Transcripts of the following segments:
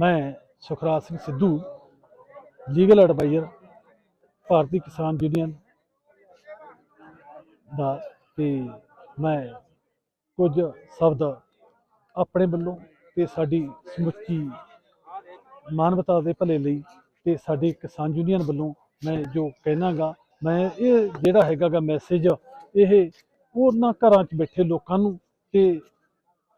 ਮੈਂ Sukhraj Singh Sidhu legal adviser Bharti Kisan union ਦਾ ਤੇ ਮੈਂ ਕੁਝ ਸ਼ਬਦ ਆਪਣੇ ਵੱਲੋਂ ਤੇ ਸਾਡੀ ਸਮੁੱਚੀ ਮਾਨਵਤਾ ਦੇ ਭਲੇ ਲਈ ਤੇ ਸਾਡੇ ਕਿਸਾਨ ਯੂਨੀਅਨ ਵੱਲੋਂ ਮੈਂ ਜੋ ਕਹਿਣਾਗਾ, ਮੈਂ ਇਹ ਜਿਹੜਾ ਹੈਗਾਗਾ ਮੈਸੇਜ ਇਹ ਉਹਨਾਂ ਘਰਾਂ 'ਚ ਬੈਠੇ ਲੋਕਾਂ ਨੂੰ ਤੇ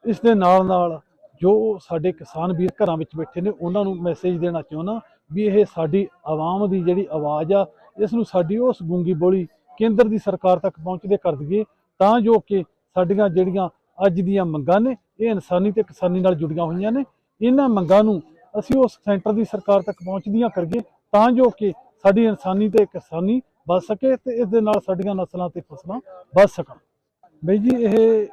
ਇਸ ਦੇ ਨਾਲ ਨਾਲ ਜੋ ਸਾਡੇ ਕਿਸਾਨ ਵੀਰ ਘਰਾਂ ਵਿੱਚ ਬੈਠੇ ਨੇ, ਉਹਨਾਂ ਨੂੰ ਮੈਸੇਜ ਦੇਣਾ ਚਾਹੁੰਦਾ ਵੀ ਇਹ ਸਾਡੀ ਆਵਾਮ ਦੀ ਜਿਹੜੀ ਆਵਾਜ਼ ਆ, ਇਸ ਨੂੰ ਸਾਡੀ ਉਸ ਗੂੰਗੀ ਬੋਲੀ ਕੇਂਦਰ ਦੀ ਸਰਕਾਰ ਤੱਕ ਪਹੁੰਚਦੇ ਕਰ ਦਈਏ ਤਾਂ ਜੋ ਕਿ ਸਾਡੀਆਂ ਜਿਹੜੀਆਂ ਅੱਜ ਦੀਆਂ ਮੰਗਾਂ ਨੇ, ਇਹ ਇਨਸਾਨੀ ਤੇ ਕਿਸਾਨੀ ਨਾਲ ਜੁੜੀਆਂ ਹੋਈਆਂ ਨੇ, ਇਹਨਾਂ ਮੰਗਾਂ ਨੂੰ ਅਸੀਂ ਉਸ ਸੈਂਟਰ ਦੀ ਸਰਕਾਰ ਤੱਕ ਪਹੁੰਚਦੀਆਂ ਕਰੀਏ ਤਾਂ ਜੋ ਕਿ ਸਾਡੀ ਇਨਸਾਨੀ ਤੇ ਕਿਸਾਨੀ ਬਚ ਸਕੇ ਤੇ ਇਸ ਦੇ ਨਾਲ ਸਾਡੀਆਂ ਨਸਲਾਂ ਤੇ ਫਸਲਾਂ ਬਚ ਸਕਣ। ਬਈ ਜੀ, ਇਹ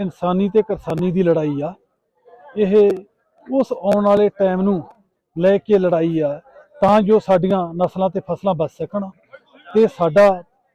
ਇਨਸਾਨੀ ਤੇ ਕਿਸਾਨੀ ਦੀ ਲੜਾਈ ਆ ਇਹ ਉਸ ਆਉਣ ਵਾਲੇ ਟਾਈਮ ਨੂੰ ਲੈ ਕੇ ਲੜਾਈ ਆ, ਤਾਂ ਜੋ ਸਾਡੀਆਂ ਨਸਲਾਂ ਤੇ ਫਸਲਾਂ ਬਚ ਸਕਣ ਤੇ ਸਾਡਾ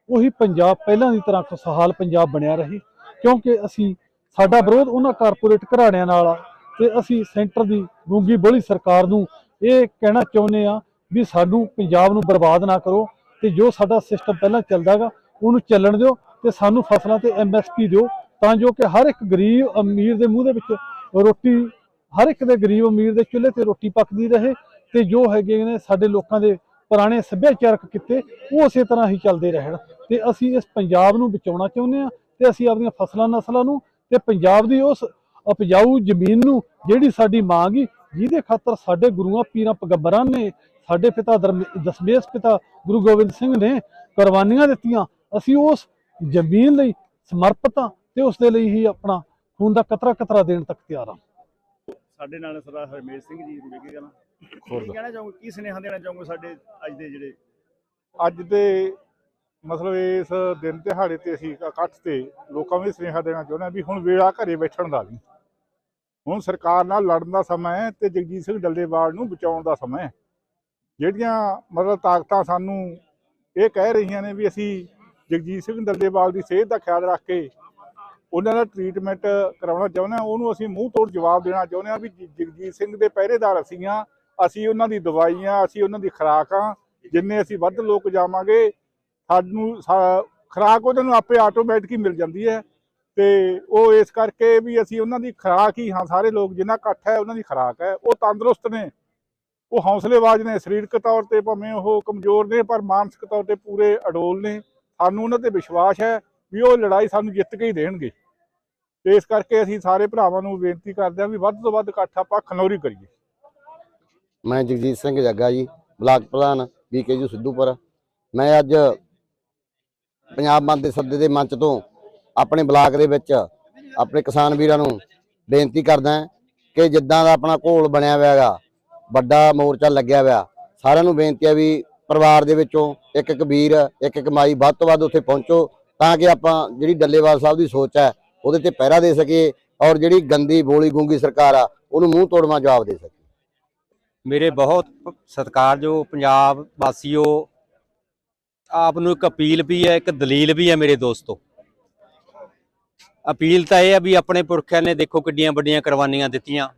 ਉਹੀ ਪੰਜਾਬ ਪਹਿਲਾਂ ਦੀ ਤਰ੍ਹਾਂ ਖੁਸ਼ਹਾਲ ਪੰਜਾਬ ਬਣਿਆ ਰਹੇ। ਕਿਉਂਕਿ ਅਸੀਂ, ਸਾਡਾ ਵਿਰੋਧ ਉਹਨਾਂ ਕਾਰਪੋਰੇਟ ਘਰਾਣਿਆਂ ਨਾਲ ਆ ਤੇ ਅਸੀਂ ਸੈਂਟਰ ਦੀ ਗੂੰਗੀ ਬੋਲੀ ਸਰਕਾਰ ਨੂੰ ਇਹ ਕਹਿਣਾ ਚਾਹੁੰਦੇ ਆ ਵੀ ਸਾਨੂੰ ਪੰਜਾਬ ਨੂੰ ਬਰਬਾਦ ਨਾ ਕਰੋ ਤੇ ਜੋ ਸਾਡਾ ਸਿਸਟਮ ਪਹਿਲਾਂ ਚੱਲਦਾਗਾ ਉਹਨੂੰ ਚੱਲਣ ਦਿਓ ਤੇ ਸਾਨੂੰ ਫਸਲਾਂ ਤੇ ਐਮਐਸਪੀ ਦਿਓ, ਤਾਂ ਜੋ ਕਿ ਹਰ ਇੱਕ ਗਰੀਬ ਅਮੀਰ ਦੇ ਮੂੰਹ ਦੇ ਵਿੱਚ ਰੋਟੀ ਹਰ ਇੱਕ ਦੇ ਗਰੀਬ ਅਮੀਰ ਦੇ ਚੁੱਲ੍ਹੇ ਤੇ ਰੋਟੀ ਪੱਕਦੀ ਰਹੇ ਤੇ ਜੋ ਹੈਗੇ ਨੇ ਸਾਡੇ ਲੋਕਾਂ ਦੇ ਪੁਰਾਣੇ ਸੱਭਿਆਚਾਰਕ ਕਿੱਤੇ, ਉਹ ਉਸੇ ਤਰ੍ਹਾਂ ਹੀ ਚੱਲਦੇ ਰਹਿਣ। ਤੇ ਅਸੀਂ ਇਸ ਪੰਜਾਬ ਨੂੰ ਬਚਾਉਣਾ ਚਾਹੁੰਦੇ ਆ ਤੇ ਅਸੀਂ ਆਪਣੀਆਂ ਫਸਲਾਂ, ਨਸਲਾਂ ਨੂੰ ਤੇ ਪੰਜਾਬ ਦੀ ਉਸ ਉਪਜਾਊ ਜ਼ਮੀਨ ਨੂੰ ਜਿਹੜੀ ਸਾਡੀ ਮਾਂ ਗਈ ਜਿਹਦੇ ਖਾਤਰ ਸਾਡੇ ਗੁਰੂਆਂ, ਪੀਰਾਂ, ਪੈਗੰਬਰਾਂ ਨੇ, ਸਾਡੇ ਪਿਤਾ ਧਰਮ- ਦਸਮੇਸ਼ ਪਿਤਾ ਗੁਰੂ ਗੋਬਿੰਦ ਸਿੰਘ ਨੇ ਕੁਰਬਾਨੀਆਂ ਦਿੱਤੀਆਂ, ਅਸੀਂ ਉਸ ਜ਼ਮੀਨ ਲਈ ਸਮਰਪਿਤ ਹਾਂ ਤੇ ਉਸ ਦੇ ਲਈ ਹੀ ਆਪਣਾ ਖੂਨ ਦਾ ਕਤਰਾ ਕਤਰਾ ਦੇਣ ਤੱਕ ਤਿਆਰ ਹਾਂ ਸਾਡੇ ਨਾਲ ਸਰਦਾਰ ਹਰਮੇਸ਼ ਸਿੰਘ ਜੀ ਕੀ ਕਹਿਣਾ ਕੀ ਕਹਿਣਾ ਚਾਹੋਗੇ? ਕੀ ਸੁਨੇਹਾ ਦੇਣਾ ਚਾਹੋਗੇ ਸਾਡੇ ਅੱਜ ਦੇ ਜਿਹੜੇ? ਅੱਜ ਦੇ ਮਤਲਬ ਇਸ ਦਿਨ ਦਿਹਾੜੇ ਤੇ ਅਸੀਂ ਇਕੱਠ ਤੇ ਲੋਕਾਂ ਨੂੰ ਸੁਨੇਹਾ ਦੇਣਾ ਚਾਹੁੰਦੇ ਹਾਂ ਵੀ ਹੁਣ ਵੇਲਾ ਘਰੇ ਬੈਠਣ ਦਾ ਨਹੀਂ। ਹੁਣ ਸਰਕਾਰ ਨਾਲ ਲੜਨ ਦਾ ਸਮਾਂ ਹੈ ਤੇ ਜਗਜੀਤ ਸਿੰਘ ਡੱਲੇਵਾਲ ਨੂੰ ਬਚਾਉਣ ਦਾ ਸਮਾਂ ਹੈ। ਜਿਹੜੀਆਂ ਮਤਲਬ ਤਾਕਤਾਂ ਸਾਨੂੰ ਇਹ ਕਹਿ ਰਹੀਆਂ ਨੇ ਵੀ ਅਸੀਂ ਜਗਜੀਤ ਸਿੰਘ ਡੱਲੇਵਾਲ ਦੀ ਸਿਹਤ ਦਾ ਖਿਆਲ ਰੱਖ ਕੇ ਉਹਨਾਂ ਦਾ ਟ੍ਰੀਟਮੈਂਟ ਕਰਾਉਣਾ ਚਾਹੁੰਦੇ ਹਾਂ, ਉਹਨੂੰ ਅਸੀਂ ਮੂੰਹ ਤੋੜ ਜਵਾਬ ਦੇਣਾ ਚਾਹੁੰਦੇ ਹਾਂ ਵੀ ਜਗਜੀਤ ਸਿੰਘ ਦੇ ਪਹਿਰੇਦਾਰ ਅਸੀਂ ਹਾਂ, ਅਸੀਂ ਉਹਨਾਂ ਦੀ ਦਵਾਈਆਂ ਅਸੀਂ ਉਹਨਾਂ ਦੀ ਖੁਰਾਕਾਂ ਜਿੰਨੇ ਅਸੀਂ ਵੱਧ ਲੋਕ ਜਾਵਾਂਗੇ, ਸਾਨੂੰ ਸਾ- ਖੁਰਾਕ ਉਹਨਾਂ ਨੂੰ ਆਪੇ ਆਟੋਮੈਟਿਕ ਹੀ ਮਿਲ ਜਾਂਦੀ ਹੈ ਤੇ ਉਹ ਇਸ ਕਰਕੇ ਵੀ ਅਸੀਂ ਉਹਨਾਂ ਦੀ ਖੁਰਾਕ ਹੀ ਹਾਂ, ਸਾਰੇ ਲੋਕ ਜਿੰਨਾ ਇਕੱਠ ਹੈ ਉਹਨਾਂ ਦੀ ਖੁਰਾਕ ਹੈ, ਉਹ ਤੰਦਰੁਸਤ ਨੇ, ਉਹ ਹੌਸਲੇਬਾਜ਼ ਨੇ, ਸਰੀਰਕ ਤੌਰ ਤੇ ਭਾਵੇਂ ਉਹ ਕਮਜ਼ੋਰ ਨੇ, ਪਰ ਮਾਨਸਿਕ ਤੌਰ ਤੇ ਪੂਰੇ ਅਡੋਲ ਨੇ, ਸਾਨੂੰ ਉਹਨਾਂ ਤੇ ਵਿਸ਼ਵਾਸ ਹੈ ਵੀ ਉਹ ਲੜਾਈ ਸਾਨੂੰ ਜਿੱਤ ਕੇ ਹੀ ਦੇਣਗੇ। ਤੇ ਇਸ ਕਰਕੇ ਅਸੀਂ ਸਾਰੇ ਭਰਾਵਾਂ ਨੂੰ ਬੇਨਤੀ ਕਰਦੇ ਹਾਂ ਵੀ ਵੱਧ ਤੋਂ ਵੱਧ ਇਕੱਠ ਆਪਾਂ ਖਨੌਰੀ ਕਰੀਏ। ਮੈਂ ਜਗਜੀਤ ਸਿੰਘ ਜੱਗਾ ਜੀ, ਬਲਾਕ ਪ੍ਰਧਾਨ ਬੀਕੇਯੂ ਸਿੱਧੂਪੁਰ। ਮੈਂ ਅੱਜ ਪੰਜਾਬ ਬੰਦ ਦੇ ਸੱਦੇ ਦੇ ਮੰਚ ਤੋਂ ਆਪਣੇ ਬਲਾਕ ਦੇ ਵਿੱਚ ਆਪਣੇ ਕਿਸਾਨ ਵੀਰਾਂ ਨੂੰ ਬੇਨਤੀ ਕਰਦਾ ਕਿ ਜਿੱਦਾਂ ਦਾ ਆਪਣਾ ਘੋਲ ਬਣਿਆ ਹੋਇਆ ਹੈਗਾ, ਵੱਡਾ ਮੋਰਚਾ ਲੱਗਿਆ ਹੋਇਆ, ਸਾਰਿਆਂ ਨੂੰ ਬੇਨਤੀ ਹੈ ਵੀ ਪਰਿਵਾਰ ਦੇ ਵਿੱਚੋਂ ਇੱਕ ਇੱਕ ਵੀਰ, ਇੱਕ ਇੱਕ ਮਾਈ ਵੱਧ ਤੋਂ ਵੱਧ ਉੱਥੇ ਪਹੁੰਚੋ। ਤਾਂ ਕਿ ਆਪਾਂ ਜਿਹੜੀ ਡੱਲੇਵਾਲ ਸਾਹਿਬ ਦੀ ਸੋਚ ਹੈ, ਉਹਦੇ ਤੇ ਪਹਿਰਾ ਦੇ ਸਕੀਏ ਔਰ ਜਿਹੜੀ ਗੰਦੀ ਬੋਲੀ ਗੂੰਗੀ ਸਰਕਾਰ ਆ, ਉਹਨੂੰ ਮੂੰਹ ਤੋੜਵਾ ਜਵਾਬ ਦੇ ਸਕੀਏ। ਮੇਰੇ ਬਹੁਤ ਪ- ਸਤਿਕਾਰਯੋਗ ਪੰਜਾਬ ਵਾਸੀਓ, ਆਪ ਨੂੰ ਇੱਕ ਅਪੀਲ ਵੀ ਹੈ, ਇੱਕ ਦਲੀਲ ਵੀ ਹੈ ਮੇਰੇ ਦੋਸਤੋ। ਅਪੀਲ ਤਾਂ ਇਹ ਹੈ ਵੀ ਆਪਣੇ ਪੁਰਖਿਆਂ ਨੇ ਦੇਖੋ ਕਿੱਡੀਆਂ ਵੱਡੀਆਂ ਕੁਰਬਾਨੀਆਂ ਦਿੱਤੀਆਂ।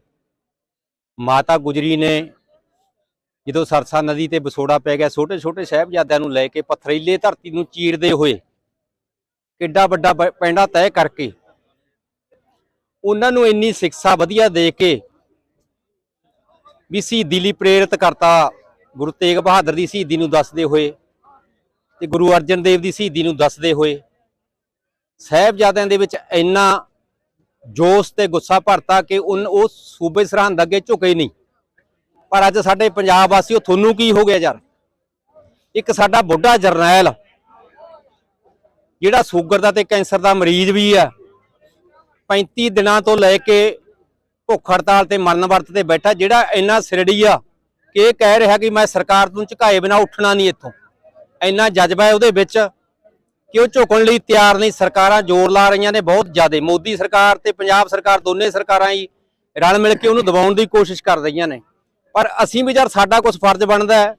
ਮਾਤਾ ਗੁਜਰੀ ਨੇ ਜਦੋਂ ਸਰਸਾ ਨਦੀ ਤੇ ਵਿਛੋੜਾ ਪੈ ਗਿਆ ਛੋਟੇ ਛੋਟੇ ਸਾਹਿਬਜ਼ਾਦਿਆਂ ਨੂੰ ਲੈ ਕੇ ਪਥਰੀਲੇ ਧਰਤੀ ਨੂੰ ਚੀਰਦੇ ਹੋਏ ਕਿੱਡਾ ਵੱਡਾ ਪ- ਪੈਂਡਾ ਤੈਅ ਕਰਕੇ। ਉਹਨਾਂ ਨੂੰ ਇੰਨੀ ਸਿੱਖਿਆ ਵਧੀਆ ਦੇ ਕੇ ਵੀ ਸ਼ਹੀਦੀ ਲਈ ਪ੍ਰੇਰਿਤ ਕਰਤਾ ਗੁਰੂ ਤੇਗ ਬਹਾਦਰ ਦੀ ਸ਼ਹੀਦੀ ਨੂੰ ਦੱਸਦੇ ਹੋਏ ਤੇ ਗੁਰੂ ਅਰਜਨ ਦੇਵ ਦੀ ਸ਼ਹੀਦੀ ਨੂੰ ਦੱਸਦੇ ਹੋਏ। ਸਾਹਿਬਜ਼ਾਦਿਆਂ ਦੇ ਵਿੱਚ ਇੰਨਾ ਜੋਸ਼ ਤੇ ਗੁੱਸਾ ਭਰਤਾ ਕਿ ਉਨ ਉਹ ਸੂਬੇ ਸਰਹੰਦ ਅੱਗੇ ਝੁਕੇ ਨਹੀਂ। ਪਰ ਅੱਜ ਸਾਡੇ ਪੰਜਾਬ ਵਾਸੀਓ ਤੁਹਾਨੂੰ ਕੀ ਹੋ ਗਿਆ ਯਾਰ? ਇੱਕ ਸਾਡਾ ਬੁੱਢਾ ਜਰਨੈਲ ਜਿਹੜਾ ਸ਼ੂਗਰ ਦਾ ਤੇ ਕੈਂਸਰ ਦਾ ਮਰੀਜ਼ ਵੀ ਆ 35 ਦਿਨਾਂ ਤੋਂ ਲੈ ਕੇ ਭੁੱਖ ਹੜਤਾਲ ਤੇ ਮਰਨ ਵਰਤ ਤੇ ਬੈਠਾ, ਜਿਹੜਾ ਇੰਨਾ ਸਿਰੜੀ ਆ ਕਿ ਇਹ ਕਹਿ ਰਿਹਾ ਕਿ ਮੈਂ ਸਰਕਾਰ ਤੋਂ ਝੁਕਾਏ ਬਿਨਾ ਉੱਠਣਾ ਨਹੀਂ ਇੱਥੋਂ। ਇੰਨਾ ਜਜ਼ਬਾ ਹੈ ਉਹਦੇ ਵਿੱਚ ਕਿ ਉਹ ਝੁਕਣ ਲਈ ਤਿਆਰ ਨਹੀਂ, ਸਰਕਾਰਾਂ ਜ਼ੋਰ ਲਾ ਰਹੀਆਂ ਨੇ ਬਹੁਤ ਜ਼ਿਆਦਾ। ਮੋਦੀ ਸਰਕਾਰ ਤੇ ਪੰਜਾਬ ਸਰਕਾਰ ਦੋਨੇ ਸਰਕਾਰਾਂ ਹੀ ਰਲ ਮਿਲ ਕੇ ਉਹਨੂੰ ਦਬਾਉਣ ਦੀ ਕੋਸ਼ਿਸ਼ ਕਰ ਰਹੀਆਂ ਨੇ। ਪਰ ਅਸੀਂ ਵੀ ਯਾਰ ਸਾਡਾ ਕੁਝ ਫਰਜ਼ ਬਣਦਾ ਹੈ।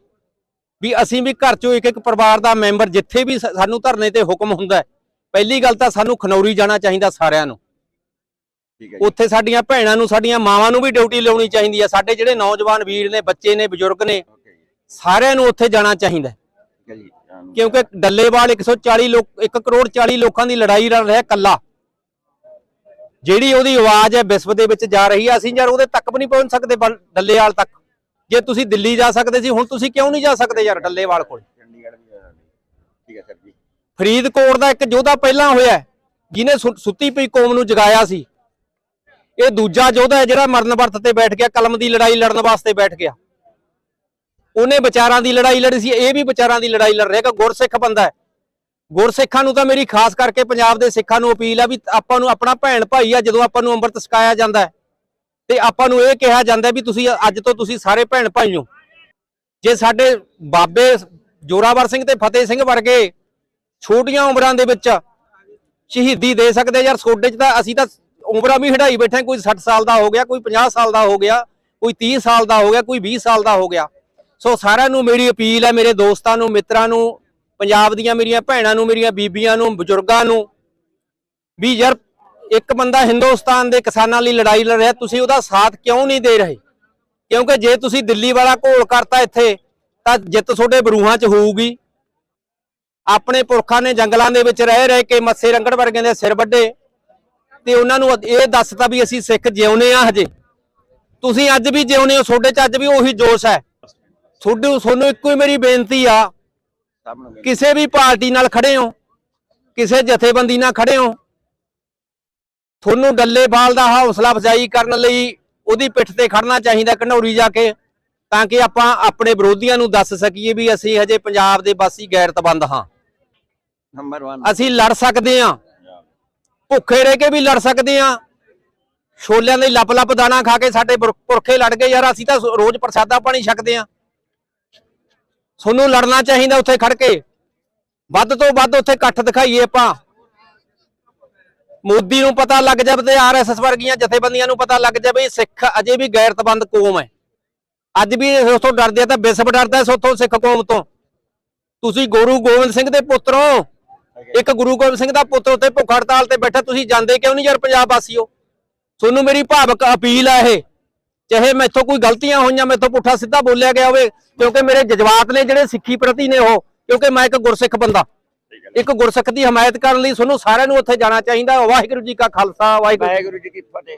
ਵੀ ਅਸੀਂ ਵੀ ਘਰ ਚੋਂ ਇੱਕ ਇੱਕ ਪਰਿਵਾਰ ਦਾ ਮੈਂਬਰ ਜਿੱਥੇ ਵੀ ਸਾਨੂੰ ਧਰਨੇ ਤੇ ਹੁਕਮ ਹੁੰਦਾ ਪਹਿਲੀ ਗੱਲ ਤਾਂ ਸਾਨੂੰ ਖਨੌਰੀ ਜਾਣਾ ਚਾਹੀਦਾ ਸਾਰਿਆਂ ਨੂੰ। ਠੀਕ ਹੈ ਉੱਥੇ ਸਾਡੀਆਂ ਭੈਣਾਂ ਨੂੰ ਸਾਡੀਆਂ ਮਾਵਾਂ ਨੂੰ ਵੀ ਡਿਊਟੀ ਲਾਉਣੀ ਚਾਹੀਦੀ ਹੈ। ਸਾਡੇ ਜਿਹੜੇ ਨੌਜਵਾਨ ਵੀਰ ਨੇ ਬੱਚੇ ਨੇ ਬਜ਼ੁਰਗ ਨੇ ਸਾਰਿਆਂ ਨੂੰ ਉੱਥੇ ਜਾਣਾ ਚਾਹੀਦਾ ਕਿਉਂਕਿ ਡੱਲੇਵਾਲ 140 ਲੋਕ 1 ਕਰੋੜ 40 ਲੋਕਾਂ ਦੀ ਲੜਾਈ ਲੜ ਰਿਹਾ ਕੱਲਾ ਜਿਹੜੀ ਉਹਦੀ ਆਵਾਜ਼ ਹੈ ਵਿਸ਼ਵ ਦੇ ਵਿੱਚ ਜਾ ਰਹੀ ਹੈ ਅਸੀਂ ਯਾਰ ਉਹਦੇ ਤੱਕ ਵੀ ਨਹੀਂ ਪਹੁੰਚ ਸਕਦੇ ਡੱਲੇਵਾਲ ਤੱਕ। ਜੇ ਤੁਸੀਂ ਦਿੱਲੀ ਜਾ ਸਕਦੇ ਸੀ ਹੁਣ ਤੁਸੀਂ ਕਿਉਂ ਨਹੀਂ ਜਾ ਸਕਦੇ ਯਾਰ ਡੱਲੇਵਾਲ ਕੋਲ? ਚੰਡੀਗੜ੍ਹ ਵੀ ਆ ਠੀਕ ਹੈ ਸਰ ਜੀ। ਫਰੀਦਕੋਟ ਦਾ ਇੱਕ ਯੋਧਾ ਪਹਿਲਾਂ ਹੋਇਆ ਜਿਹਨੇ ਸੁੱਤੀ ਪਈ ਕੌਮ ਨੂੰ ਜਗਾਇਆ ਸੀ। ਇਹ ਦੂਜਾ ਯੋਧਾ ਹੈ ਜਿਹੜਾ ਮਰਨ ਵਰਤ ਤੇ ਬੈਠ ਗਿਆ ਕਲਮ ਦੀ ਲੜਾਈ ਲੜਨ ਵਾਸਤੇ ਬੈਠ ਗਿਆ। ਉਹਨੇ ਵਿਚਾਰਾਂ ਦੀ ਲੜਾਈ ਲੜੀ ਸੀ ਇਹ ਵੀ ਵਿਚਾਰਾਂ ਦੀ ਲੜਾਈ ਲੜ ਰਿਹਾ ਕਿ ਗੁਰਸਿੱਖ ਬੰਦਾ ਹੈ। ਗੁਰਸਿੱਖਾਂ ਨੂੰ ਤਾਂ ਮੇਰੀ ਖਾਸ ਕਰਕੇ ਪੰਜਾਬ ਦੇ ਸਿੱਖਾਂ ਨੂੰ ਅਪੀਲ ਆ ਵੀ ਆਪਾਂ ਨੂੰ ਆਪਣਾ ਭੈਣ ਭਾਈ ਆ ਜਦੋਂ ਆਪਾਂ ਨੂੰ ਅੰਮ੍ਰਿਤ ਛਕਾਇਆ ਜਾਂਦਾ ਹੈ। ਤੇ ਆਪਾਂ ਨੂੰ ਇਹ ਕਿਹਾ ਜਾਂਦਾ ਵੀ ਤੁਸੀਂ ਅੱਜ ਤੋਂ ਤੁਸੀਂ ਸਾਰੇ ਭੈਣ ਭਾਈ ਹੋ। ਜੇ ਸਾਡੇ ਬਾਬੇ ਜੋਰਾਵਰ ਸਿੰਘ ਤੇ ਫਤਿਹ ਸਿੰਘ ਵਰਗੇ ਛੋਟੀਆਂ ਉਮਰਾਂ ਦੇ ਵਿੱਚ ਸ਼ਹੀਦੀ ਦੇ ਸਕਦੇ ਯਾਰ ਸੋਡੇ ਚ ਤਾਂ ਅਸੀਂ ਤਾਂ ਉਮਰਾਂ ਵੀ ਹਟਾਈ ਬੈਠੇ ਕੋਈ 60 ਸਾਲ ਦਾ ਹੋ ਗਿਆ, ਕੋਈ 50 ਸਾਲ ਦਾ ਹੋ ਗਿਆ, ਕੋਈ 30 ਸਾਲ ਦਾ ਹੋ ਗਿਆ, ਕੋਈ 20 ਸਾਲ ਦਾ ਹੋ ਗਿਆ। ਸੋ ਸਾਰਿਆਂ ਨੂੰ ਮੇਰੀ ਅਪੀਲ ਹੈ, ਮੇਰੇ ਦੋਸਤਾਂ ਨੂੰ, ਮਿੱਤਰਾਂ ਨੂੰ, ਪੰਜਾਬ ਦੀਆਂ ਮੇਰੀਆਂ ਭੈਣਾਂ ਨੂੰ, ਮੇਰੀਆਂ ਬੀਬੀਆਂ ਨੂੰ, ਬਜ਼ੁਰਗਾਂ ਨੂੰ ਵੀ ਯਾਰ ਇੱਕ ਬੰਦਾ ਹਿੰਦੁਸਤਾਨ ਦੇ ਕਿਸਾਨਾਂ ਲਈ ਲੜਾਈ ਲੜ ਰਿਹਾ ਤੁਸੀਂ ਉਹਦਾ ਸਾਥ ਕਿਉਂ ਨਹੀਂ ਦੇ ਰਹੇ? ਕਿਉਂਕਿ ਜੇ ਤੁਸੀਂ ਦਿੱਲੀ ਵਾਲਾ ਘੋਲ ਕਰਤਾ ਇੱਥੇ ਤਾਂ ਜਿੱਤ ਤੁਹਾਡੇ ਬਰੂਹਾਂ 'ਚ ਹੋਊਗੀ। ਆਪਣੇ ਪੁਰਖਾਂ ਨੇ ਜੰਗਲਾਂ ਦੇ ਵਿੱਚ ਰਹਿ ਰਹਿ ਕੇ ਮੱਸੇ ਰੰਗੜ ਵਰਗਿਆਂ ਦੇ ਸਿਰ ਵੱਡੇ ਤੇ ਉਹਨਾਂ ਨੂੰ ਇਹ ਦੱਸਤਾ ਵੀ ਅਸੀਂ ਸਿੱਖ ਜਿਉਨੇ ਆ ਹਜੇ। ਤੁਸੀਂ ਅੱਜ ਵੀ ਜਿਉਨੇ ਹੋ ਤੁਹਾਡੇ 'ਚ ਅੱਜ ਵੀ ਉਹੀ ਜੋਸ਼ ਹੈ। ਤੁਹਾਡੇ ਤੁਹਾਨੂੰ ਇੱਕੋ ਹੀ ਮੇਰੀ ਬੇਨਤੀ ਆ ਕਿਸੇ ਵੀ ਪਾਰਟੀ ਨਾਲ ਖੜੇ ਹੋ ਕਿਸੇ ਜਥੇਬੰਦੀ ਨਾਲ ਖੜੇ ਹੋ ਤੁਹਾਨੂੰ ਡੱਲੇਵਾਲ ਦਾ ਹੌਸਲਾ ਅਫਜ਼ਾਈ ਕਰਨ ਲਈ ਉਹਦੀ ਪਿੱਠ ਤੇ ਖੜਨਾ ਚਾਹੀਦਾ ਘਨੌਰੀ ਜਾ ਕੇ ਤਾਂ ਕਿ ਆਪਾਂ ਆਪਣੇ ਵਿਰੋਧੀਆਂ ਨੂੰ ਦੱਸ ਸਕੀਏ ਵੀ ਅਸੀਂ ਹਜੇ ਪੰਜਾਬ ਦੇ ਵਾਸੀ ਗੈਰਤਬੰਦ ਹਾਂ। ਨੰਬਰ 1 ਅਸੀਂ ਲੜ ਸਕਦੇ ਹਾਂ। ਭੁੱਖੇ ਰਹਿ ਕੇ ਵੀ ਲੜ ਸਕਦੇ ਹਾਂ। ਛੋਲਿਆਂ ਦੇ ਲੱਪ ਲੱਪ ਦਾਣਾ ਖਾ ਕੇ ਸਾਡੇ ਪੁਰ- ਪੁਰਖੇ ਲੜ ਗਏ ਯਾਰ ਅਸੀਂ ਤਾਂ ਰੋਜ਼ ਪ੍ਰਸਾਦਾ ਪਾਣੀ ਛਕਦੇ ਹਾਂ। ਤੁਹਾਨੂੰ ਲੜਨਾ ਚਾਹੀਦਾ ਉੱਥੇ ਖੜ ਕੇ। ਵੱਧ ਤੋਂ ਵੱਧ ਉੱਥੇ ਇਕੱਠ ਦਿਖਾਈਏ ਆਪਾਂ। ਮੋਦੀ ਨੂੰ ਪਤਾ ਲੱਗ ਜਾਵੇ ਤੇ ਆਰਐਸਐਸ ਵਰਗੀਆਂ ਜਥੇਬੰਦੀਆਂ ਨੂੰ ਪਤਾ ਲੱਗ ਜਾਵੇ ਸਿੱਖ ਅਜੇ ਵੀ ਗੈਰਤਬੰਦ ਕੌਮ ਹੈ। ਅੱਜ ਵੀ ਇਹ ਉਥੋਂ ਡਰਦੇ ਆ ਤਾਂ ਵਿਸ਼ਵ ਡਰਦਾ ਸੋਥੋਂ ਸਿੱਖ ਕੌਮ ਤੋਂ। ਤੁਸੀਂ ਗੁਰੂ ਗੋਬਿੰਦ ਸਿੰਘ ਦੇ ਪੁੱਤਰੋ ਇੱਕ ਗੁਰੂ ਗੋਬਿੰਦ ਸਿੰਘ ਦਾ ਪੁੱਤਰ ਉੱਤੇ ਭੁੱਖ ਹੜਤਾਲ ਤੇ ਬੈਠਾ, ਤੁਸੀਂ ਜਾਂਦੇ ਕਿਉਂ ਨਹੀਂ ਯਾਰ ਪੰਜਾਬ ਵਾਸੀਓ? ਤੁਹਾਨੂੰ ਮੇਰੀ ਭਾਵਕ ਅਪੀਲ ਆ ਇਹ। ਚਾਹੇ ਮੈਥੋਂ ਕੋਈ ਗਲਤੀਆਂ ਹੋਈਆਂ, ਮੈਥੋਂ ਪੁੱਠਾ ਸਿੱਧਾ ਬੋਲਿਆ ਗਿਆ ਹੋਵੇ, ਕਿਉਂਕਿ ਮੇਰੇ ਜਜ਼ਬਾਤ ਨੇ ਜਿਹੜੇ ਸਿੱਖੀ ਪ੍ਰਤੀ ਨੇ ਉਹ, ਕਿਉਂਕਿ ਮੈਂ ਇੱਕ ਗੁਰਸਿੱਖ ਬੰਦਾ। ਇੱਕ ਗੁਰਸਿੱਖ ਦੀ ਹਮਾਇਤ ਕਰਨ ਲਈ ਤੁਹਾਨੂੰ ਸਾਰਿਆਂ ਨੂੰ ਉੱਥੇ ਜਾਣਾ ਚਾਹੀਦਾ। ਵਾਹਿਗੁਰੂ ਜੀ ਕਾ ਖਾਲਸਾ ਵਾਹਿਗੁਰੂ ਜੀ ਕੀ ਫਤਿਹ।